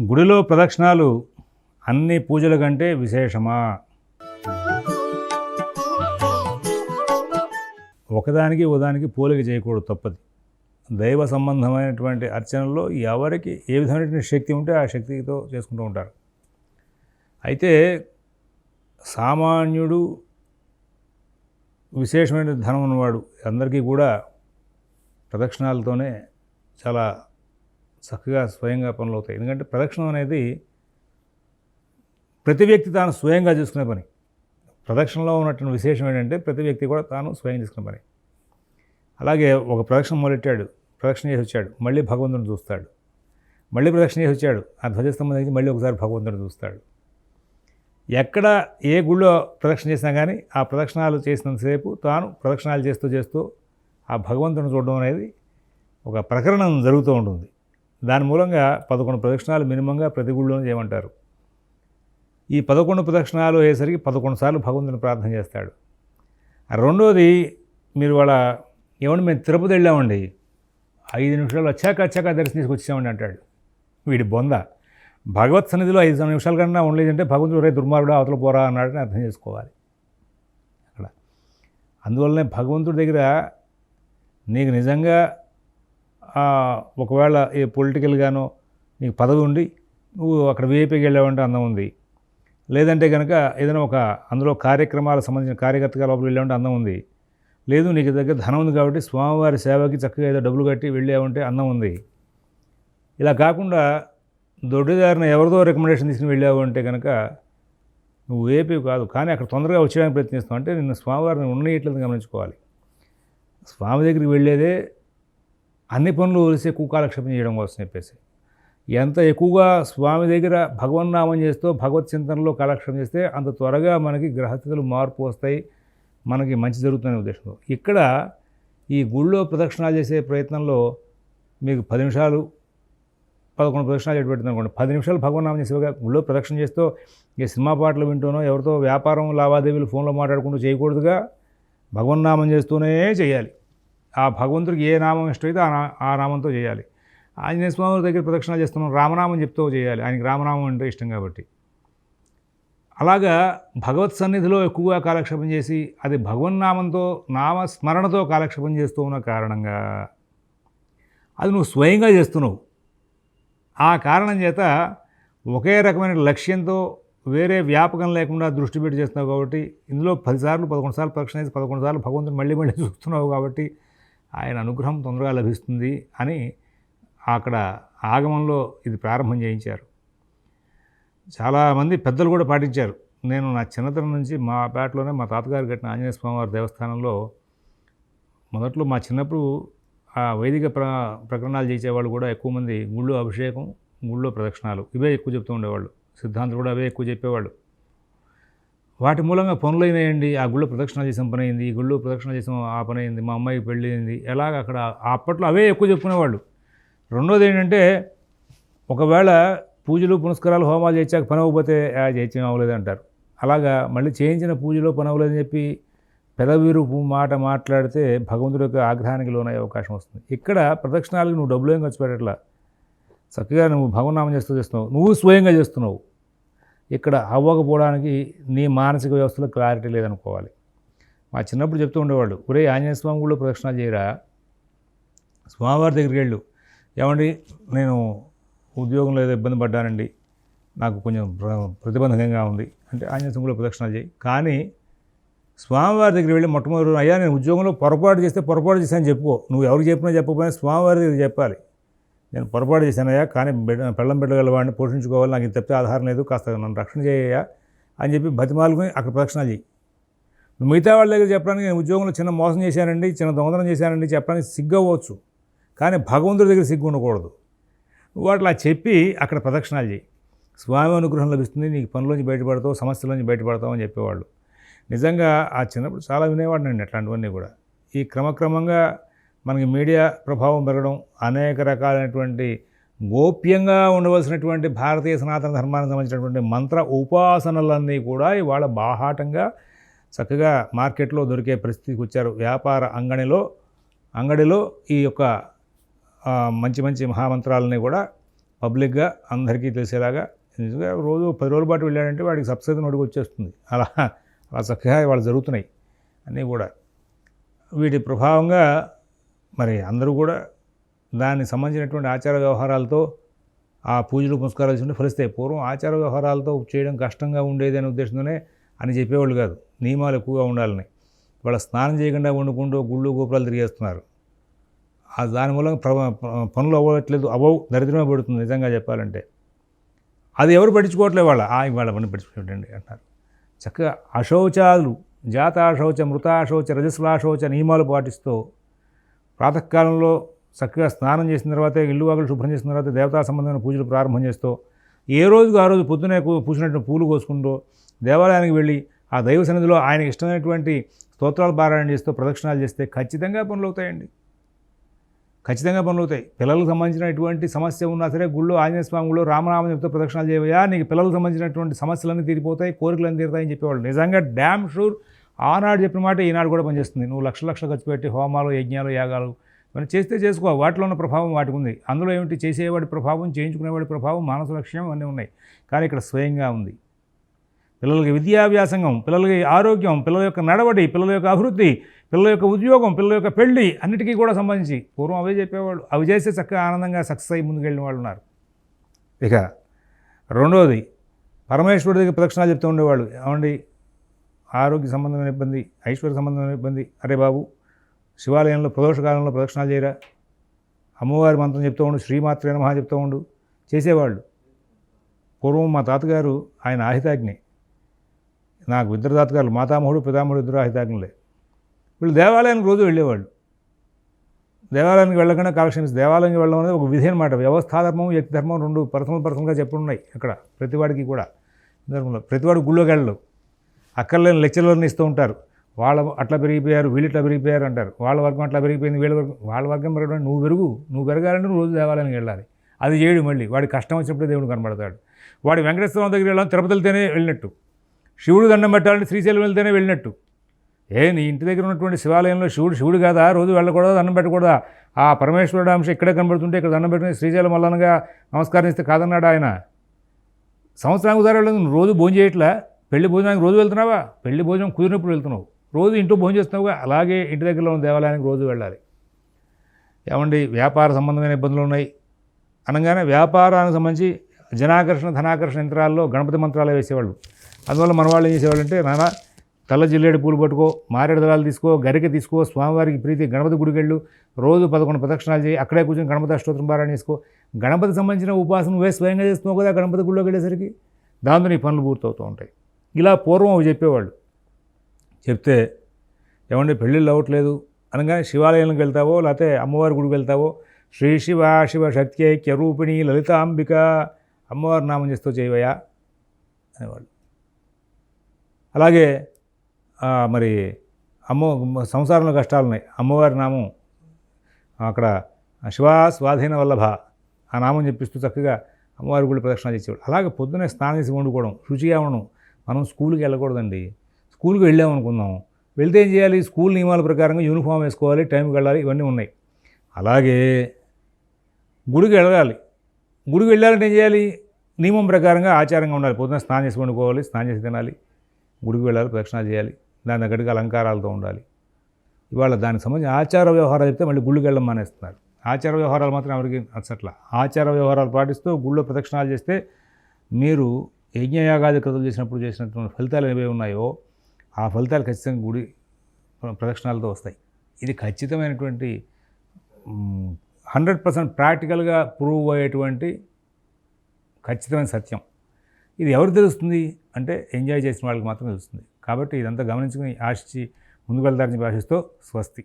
గుడిలో ప్రదక్షిణాలు అన్ని పూజల కంటే విశేషమా? ఒకదానికి ఒకదానికి పోలిక చేయకూడదు తప్పది. దైవ సంబంధమైనటువంటి అర్చనల్లో ఎవరికి ఏ విధమైనటువంటి శక్తి ఉంటే ఆ శక్తితో చేసుకుంటూ ఉంటారు. అయితే సామాన్యుడు విశేషమైన ధనం ఉన్నవాడు అందరికీ కూడా ప్రదక్షిణాలతోనే చాలా చక్కగా స్వయంగా పనులు అవుతాయి. ఎందుకంటే ప్రదక్షిణం అనేది ప్రతి వ్యక్తి తాను స్వయంగా చేసుకునే పని. ప్రదక్షిణలో ఉన్నటువంటి విశేషం ఏంటంటే ప్రతి వ్యక్తి కూడా తాను స్వయం చేసుకునే పని. అలాగే ఒక ప్రదక్షిణ మొదలెట్టాడు ప్రదక్షిణ చేసి వచ్చాడు మళ్ళీ భగవంతుని చూస్తాడు. మళ్ళీ ప్రదక్షిణ చేసి వచ్చాడు ఆ ధ్వజస్తంభం దగ్గర మళ్ళీ ఒకసారి భగవంతుని చూస్తాడు. ఎక్కడ ఏ గుళ్ళో ప్రదక్షిణ చేసినా కానీ ఆ ప్రదక్షిణాలు చేసినంతసేపు తాను ప్రదక్షిణాలు చేస్తూ చేస్తూ ఆ భగవంతుని చూడడం అనేది ఒక ప్రకరణం జరుగుతూ ఉంటుంది. దాని మూలంగా పదకొండు ప్రదక్షిణాలు మినిమంగా ప్రతి గుళ్ళోనే చేయమంటారు. ఈ పదకొండు ప్రదక్షిణాలు అయ్యేసరికి పదకొండు సార్లు భగవంతుని ప్రార్థన చేస్తాడు. రెండోది మీరు వాళ్ళ ఏమండి మేము తిరుపతి వెళ్ళామండి. ఐదు నిమిషాలు వచ్చాక వచ్చాక దర్శనం తీసుకొచ్చామండి అంటాడు. వీడి బొంద. భగవత్ సన్నిధిలో ఐదు నిమిషాల కన్నా ఉండలేదంటే భగవంతుడు రే దుర్మార్గుడు అవతల పోరా అన్నాడని అర్థం చేసుకోవాలి. అక్కడ. అందువల్లనే భగవంతుడి దగ్గర నీకు నిజంగా ఒకవేళ ఏ పొలిటికల్గానో నీకు పదవి ఉండి నువ్వు అక్కడ వీఐపీకి వెళ్ళావంటే అందం ఉంది. లేదంటే కనుక ఏదైనా ఒక అందులో కార్యక్రమాలకు సంబంధించిన కార్యకర్తగా లోపల వెళ్ళామంటే అందం ఉంది. లేదు నీకు దగ్గర ధనం ఉంది కాబట్టి స్వామివారి సేవకి చక్కగా ఏదో డబ్బులు కట్టి వెళ్ళావంటే అందం ఉంది. ఇలా కాకుండా దొడ్డిదారిన ఎవరిదో రికమెండేషన్ తీసుకుని వెళ్ళావు అంటే కనుక నువ్వు ఏపీ కాదు. కానీ అక్కడ తొందరగా వచ్చేయడానికి ప్రయత్నిస్తావు అంటే నిన్ను స్వామివారిని ఉండేయట్లేదు గమనించుకోవాలి. స్వామి దగ్గరికి వెళ్ళేదే అన్ని పనులు వలిసి కుకాలక్షేపం కాలక్షేపం చేయడం కోసం చెప్పేసి. ఎంత ఎక్కువగా స్వామి దగ్గర భగవన్నామం చేస్తూ భగవత్ చింతనలో కాలక్షేపం చేస్తే అంత త్వరగా మనకి గ్రహస్థితులు మార్పు వస్తాయి మనకి మంచి జరుగుతుందనే ఉద్దేశంతో. ఇక్కడ ఈ గుళ్ళో ప్రదక్షిణాలు చేసే ప్రయత్నంలో మీకు పది నిమిషాలు పదకొండు ప్రదక్షిణాలు చేసి పెడుతుంది అనుకోండి. పది నిమిషాలు భగవన్నామం చేసేవిగా గుళ్ళో ప్రదక్షిణ చేస్తూ ఈ సినిమా పాటలు వింటూనో ఎవరితో వ్యాపారం లావాదేవీలు ఫోన్లో మాట్లాడుకుంటూ చేయకూడదుగా భగవన్నామం చేస్తూనే చేయాలి. ఆ భగవంతుడికి ఏ నామం ఇష్టమైతే ఆ నా ఆ నామంతో చేయాలి. ఆంజనేయ స్వామి దగ్గర ప్రదక్షిణాలు చేస్తున్నాం రామనామం చెప్తూ చేయాలి. ఆయనకి రామనామం అంటే ఇష్టం కాబట్టి. అలాగా భగవత్ సన్నిధిలో ఎక్కువగా కాలక్షేపం చేసి అది భగవన్నామంతో నామ స్మరణతో కాలక్షేపం చేస్తూ ఉన్న కారణంగా అది నువ్వు స్వయంగా చేస్తున్నావు. ఆ కారణం చేత ఒకే రకమైన లక్ష్యంతో వేరే వ్యాపకం లేకుండా దృష్టి పెట్టి చేస్తున్నావు కాబట్టి ఇందులో పదిసార్లు పదకొండు సార్లు ప్రదక్షిణ చేసి పదకొండు సార్లు భగవంతుని మళ్ళీ మళ్ళీ చూస్తున్నావు కాబట్టి ఆయన అనుగ్రహం తొందరగా లభిస్తుంది అని అక్కడ ఆగమంలో ఇది ప్రారంభం చేయించారు. చాలామంది పెద్దలు కూడా పాటించారు. నేను నా చిన్నతనం నుంచి మా పేటలోనే మా తాతగారు కట్టిన ఆంజనేయ స్వామివారి దేవస్థానంలో మొదట్లో మా చిన్నప్పుడు ఆ వైదిక ప్ర ప్రకరణాలు చేసేవాళ్ళు కూడా ఎక్కువ మంది గుళ్ళో అభిషేకం గుళ్ళో ప్రదక్షిణాలు ఇవే ఎక్కువ చెప్తూ ఉండేవాళ్ళు. సిద్ధాంతులు కూడా అవే ఎక్కువ చెప్పేవాళ్ళు. వాటి మూలంగా పనులు అయినాయండి. ఆ గుళ్ళో ప్రదక్షిణ చేసిన పని అయింది. ఈ గుళ్ళో ప్రదక్షిణ చేసిన ఆ పని అయింది. మా అమ్మాయికి పెళ్ళి అయింది. ఎలాగ అక్కడ అప్పట్లో అవే ఎక్కువ చెప్పుకునేవాళ్ళు. రెండోది ఏంటంటే ఒకవేళ పూజలు పునస్కారాలు హోమాలు చేయించాక పని అవ్వకపోతే చేయించడం అవ్వలేదు అంటారు. అలాగా మళ్ళీ చేయించిన పూజలో పని అవ్వలేదని చెప్పి పెదవీరు మాట మాట్లాడితే భగవంతుడి యొక్క ఆగ్రహానికి లోనయ్యే అవకాశం వస్తుంది. ఇక్కడ ప్రదక్షిణాలకు నువ్వు డబ్బులు ఏం ఖర్చు పెట్టట్లా? చక్కగా నువ్వు భగవన్నామం చేస్తూ చేస్తున్నావు. నువ్వు స్వయంగా చేస్తున్నావు. ఇక్కడ అవ్వకపోవడానికి నీ మానసిక వ్యవస్థలో క్లారిటీ లేదనుకోవాలి. మా చిన్నప్పుడు చెప్తూ ఉండేవాళ్ళు ఒరే ఆంజనేయ స్వామి కూడా ప్రదక్షిణాలు చేయరా? స్వామివారి దగ్గరికి వెళ్ళు. ఏమండి నేను ఉద్యోగంలో ఏదో ఇబ్బంది పడ్డానండి. నాకు కొంచెం ప్రతిబంధకంగా ఉంది. అంటే ఆంజనేయ స్వామి కూడా ప్రదక్షిణాలు చేయి. కానీ స్వామివారి దగ్గరికి వెళ్ళి మొట్టమొదటి అయ్యా నేను ఉద్యోగంలో పొరపాటు చేస్తే పొరపాటు చేశాను చెప్పుకో. నువ్వు ఎవరికి చెప్పినా చెప్పకపోయినా స్వామివారి దగ్గర చెప్పాలి. నేను పొరపాటు చేశానయ్యా కానీ బిడ్డ పెళ్ళం బిడ్డగలవాడిని పోషించుకోవాలి నాకు ఇది తప్పితే ఆధారం లేదు కాస్త నన్ను రక్షణ చేయ్యా అని చెప్పి బతిమాలుకుని అక్కడ ప్రదక్షిణాలు చేయి మిగతా వాళ్ళ దగ్గర చెప్పడానికి నేను ఉద్యోగంలో చిన్న మోసం చేశానండి చిన్న దొంగతనం చేశానండి చెప్పడానికి సిగ్గవచ్చు కానీ భగవంతుడి దగ్గర సిగ్గు ఉండకూడదు నువ్వు అట్లా చెప్పి అక్కడ ప్రదక్షిణాలు చేయి స్వామి అనుగ్రహం లభిస్తుంది నీకు పనిలోంచి బయటపడతావు సమస్యలోంచి బయటపడతావు అని చెప్పేవాళ్ళు. నిజంగా ఆ చిన్నప్పుడు చాలా వినేవాడినండి అట్లాంటివన్నీ కూడా. ఈ క్రమక్రమంగా మనకి మీడియా ప్రభావం పెరగడం అనేక రకాలైనటువంటి గోప్యంగా ఉండవలసినటువంటి భారతీయ సనాతన ధర్మానికి సంబంధించినటువంటి మంత్ర ఉపాసనలన్నీ కూడా ఇవాళ బాహాటంగా చక్కగా మార్కెట్లో దొరికే పరిస్థితికి వచ్చారు. వ్యాపార అంగడిలో అంగడిలో ఈ యొక్క మంచి మంచి మహామంత్రాలని కూడా పబ్లిక్గా అందరికీ తెలిసేలాగా నిజంగా రోజు పది రోజుల పాటు వెళ్ళాడంటే వాడికి సబ్సిడీ నోటికి వచ్చేస్తుంది. అలా అలా చక్కగా వాళ్ళు జరుగుతున్నాయి అన్నీ కూడా. వీటి ప్రభావంగా మరి అందరూ కూడా దానికి సంబంధించినటువంటి ఆచార వ్యవహారాలతో ఆ పూజలు పునస్కారాలు ఉంటే ఫలిస్తాయి పూర్వం ఆచార వ్యవహారాలతో చేయడం కష్టంగా ఉండేది అనే ఉద్దేశంతోనే అని చెప్పేవాళ్ళు కాదు. నియమాలు ఎక్కువగా ఉండాలని. వాళ్ళ స్నానం చేయకుండా వండుకుంటూ గుళ్ళు గోపురాలు తిరిగేస్తున్నారు. దాని మూలంగా ప్ర పనులు అవ్వట్లేదు అవ్వవు దరిద్రమే పడుతుంది నిజంగా చెప్పాలంటే. అది ఎవరు పట్టించుకోవట్లేదు వాళ్ళ. ఆ వాళ్ళ పని పట్టించుకోండి అంటారు చక్కగా అశౌచాలు జాతాశౌచ మృతాశౌచ రజస్లాశౌచ నియమాలు పాటిస్తూ ప్రాతకాలంలో చక్కగా స్నానం చేసిన తర్వాత ఇల్లు వాకులు శుభ్రం చేసిన తర్వాత దేవతా సంబంధమైన పూజలు ప్రారంభం చేస్తూ ఏ రోజుకు ఆ రోజు పొద్దునే పూసినట్టు పూలు కోసుకుంటూ దేవాలయానికి వెళ్ళి ఆ దైవ సన్నిధిలో ఆయనకి ఇష్టమైనటువంటి స్తోత్రాలు పారాయణ చేస్తూ ప్రదక్షిణాలు చేస్తే ఖచ్చితంగా పనులు అవుతాయండి. ఖచ్చితంగా పనులు అవుతాయి. పిల్లలకు సంబంధించినటువంటి సమస్య ఉన్నా సరే గుళ్ళో ఆంజనేయ స్వామి గుళ్ళో రామనామం చెప్తే ప్రదక్షిణాలు చేయవయా నీకు పిల్లలకు సంబంధించినటువంటి సమస్యలన్నీ తీరిపోతాయి కోరికలన్నీ తీరుతాయని చెప్పేవాళ్ళు. నిజంగా డ్యామ్ షూర్ ఆనాడు చెప్పిన మాట ఈనాడు కూడా పనిచేస్తుంది. నువ్వు లక్ష లక్షలు ఖర్చు పెట్టి హోమాలు యజ్ఞాలు యాగాలు ఇవన్నీ చేస్తే చేసుకో. వాటిలో ఉన్న ప్రభావం వాటికి ఉంది. అందులో ఏమిటి? చేసేవాడి ప్రభావం చేయించుకునేవాడి ప్రభావం మానస లక్ష్యం అన్నీ ఉన్నాయి. కానీ ఇక్కడ స్వయంగా ఉంది. పిల్లలకి విద్యాభ్యాసంగం పిల్లలకి ఆరోగ్యం పిల్లల యొక్క నడవడి పిల్లల యొక్క అభివృద్ధి పిల్లల యొక్క ఉద్యోగం పిల్లల యొక్క పెళ్ళి అన్నిటికీ కూడా సంబంధించి పూర్వం అవే చెప్పేవాళ్ళు. అవి చేస్తే చక్కగా ఆనందంగా సక్సెస్ అయ్యి ముందుకెళ్ళిన వాళ్ళు ఉన్నారు. ఇక రెండవది పరమేశ్వరుడి దగ్గర ప్రదక్షిణాలు చెప్తూ ఉండేవాళ్ళు. ఏమండి? ఆరోగ్య సంబంధమైన ఇబ్బంది ఐశ్వర్య సంబంధమైన ఇబ్బంది. అరే బాబు శివాలయంలో ప్రదోషకాలంలో ప్రదక్షిణాలు చేయరా? అమ్మవారి మంత్రం చెప్తూ ఉండు శ్రీమాత్రే నమః చెప్తూ ఉండు. చేసేవాళ్ళు. పూర్వం మా తాతగారు ఆయన ఆహితాగ్ని. నాకు ఇద్దరు తాతగారులు మాతామహుడు పితామహుడు ఇద్దరు ఆహితాగ్నులే. వీళ్ళు దేవాలయానికి రోజు వెళ్ళేవాళ్ళు. దేవాలయానికి వెళ్ళకుండా కాలక్షేమిస్తే దేవాలయానికి వెళ్ళడం అనేది ఒక విధి అనమాట వ్యవస్థాధర్మం వ్యక్తి ధర్మం రెండు పర్సనల్ పర్సనల్గా చెప్పున్నాయి అక్కడ ప్రతివాడికి కూడా. ధర్మంలో ప్రతివాడు గుళ్ళోకి వెళ్ళడు. అక్కర్లేని లెక్చర్లను ఇస్తూ ఉంటారు. వాళ్ళ అట్లా పెరిగిపోయారు వీళ్ళు ఇట్లా పెరిగిపోయారు అంటారు. వాళ్ళ వర్గం అట్లా పెరిగిపోయింది వీళ్ళ వర్గం. వాళ్ళ వర్గం పెరగడం నువ్వు పెరుగు నువ్వు పెరగాలంటే రోజు దేవాలయానికి వెళ్ళాలి. అది చేయడు మళ్ళీ. వాడి కష్టం వచ్చినప్పుడు దేవుడు కనబడతాడు. వాడి వెంకటేశ్వరం దగ్గర వెళ్ళాలని తిరుపతి వెళ్తేనే వెళ్ళినట్టు. శివుడు దండం పెట్టాలంటే శ్రీశైలం వెళ్తేనే వెళ్ళినట్టు. ఏ నీ ఇంటి దగ్గర ఉన్నటువంటి శివాలయంలో శివుడు శివుడు కాదా? రోజు వెళ్ళకూడదా? దండం పెట్టకూడదా? ఆ పరమేశ్వరుడు అంశం ఇక్కడే కనబడుతుంటే ఇక్కడ దండం పెట్టుకుని శ్రీశైలం మల్లనగా నమస్కారం ఇస్తే కాదన్నాడు ఆయన? సంవత్సరానికి ఒకసారి రోజు భోజనం చేయట్లా? పెళ్ళి భోజనానికి రోజు వెళ్తున్నావా? పెళ్ళి భోజనం కుదిరినప్పుడు వెళ్తున్నావు. రోజు ఇంట్లో భోజనం చేస్తున్నావుగా? అలాగే ఇంటి దగ్గరలో ఉన్న దేవాలయానికి రోజు వెళ్ళాలి. ఏమండి? వ్యాపార సంబంధమైన ఇబ్బందులు ఉన్నాయి. అనగానే వ్యాపారానికి సంబంధించి జనాకర్షణ ధనాకర్షణ యంత్రాల్లో గణపతి మంత్రాలు వేసేవాళ్ళు. అందువల్ల మన వాళ్ళు ఏం చేసేవాళ్ళు అంటే నాన్న తల్ల జిల్లేడు పూలు పట్టుకో మారేడు దళాలు తీసుకో గరిక తీసుకో స్వామివారికి ప్రీతి గణపతి గుడికెళ్ళు రోజు పదకొండు ప్రదక్షిణాలు చేయి. అక్కడే కూర్చొని గణపతి అష్టోత్తరం పారాయణ చేసుకో. గణపతి సంబంధించిన ఉపాసన నువ్వే స్వయంగా చేస్తున్నావు కదా గణపతి గుడిలోకి వెళ్ళేసరికి? దాంతో నీ పనులు పూర్తవుతూ ఉంటాయి. ఇలా పూర్వం అవి చెప్పేవాళ్ళు. చెప్తే ఏమంటే పెళ్ళిళ్ళు అవ్వట్లేదు? అనగా శివాలయానికి వెళ్తావో లేకపోతే అమ్మవారి గుడికి వెళ్తావో శ్రీ శివ శివ శక్త్యైక్య రూపిణి లలితాంబిక అమ్మవారి నామం చేస్తూ చేయవయా అనేవాళ్ళు. అలాగే మరి అమ్మ సంసారంలో కష్టాలు ఉన్నాయి. అమ్మవారి నామం అక్కడ శివా స్వాధీన వల్లభ ఆ నామం చెప్పిస్తూ చక్కగా అమ్మవారి గుడి ప్రదక్షిణ చేసేవాడు అలాగే పొద్దున్నే స్నానం చేసి వండుకోవడం శుచిగా ఉండడం మనం స్కూల్కి వెళ్ళకూడదండి. స్కూల్కి వెళ్ళామనుకుందాం వెళ్తే ఏం చేయాలి? స్కూల్ నియమాల ప్రకారంగా యూనిఫామ్ వేసుకోవాలి టైంకి వెళ్ళాలి ఇవన్నీ ఉన్నాయి. అలాగే గుడికి వెళ్ళాలి. గుడికి వెళ్ళాలంటే ఏం చేయాలి? నియమం ప్రకారంగా ఆచారంగా ఉండాలి. పొద్దున్న స్నానం చేసి వండుకోవాలి స్నానం చేసి తినాలి. గుడికి వెళ్ళాలి ప్రదక్షిణాలు చేయాలి. దాని తగ్గట్టుగా అలంకారాలతో ఉండాలి. ఇవాళ దానికి సంబంధించి ఆచార వ్యవహారాలు చెప్తే మళ్ళీ గుళ్ళకి వెళ్ళడం మానేస్తున్నారు. ఆచార వ్యవహారాలు మాత్రం ఎవరికి నచ్చట్లా. ఆచార వ్యవహారాలు పాటిస్తూ గుళ్ళో ప్రదక్షిణాలు చేస్తే మీరు యజ్ఞయాగాది కృతులు చేసినప్పుడు చేసినటువంటి ఫలితాలు ఏవే ఉన్నాయో ఆ ఫలితాలు ఖచ్చితంగా గుడి ప్రదక్షిణాలతో వస్తాయి. ఇది ఖచ్చితమైనటువంటి హండ్రెడ్ పర్సెంట్ ప్రాక్టికల్గా ప్రూవ్ అయ్యేటువంటి ఖచ్చితమైన సత్యం. ఇది ఎవరు తెలుస్తుంది? అంటే ఎంజాయ్ చేసిన వాళ్ళకి మాత్రం తెలుస్తుంది. కాబట్టి ఇదంతా గమనించుకుని ఆశించి ముందుకు వెళ్తారని ఆశిస్తూ స్వస్తి.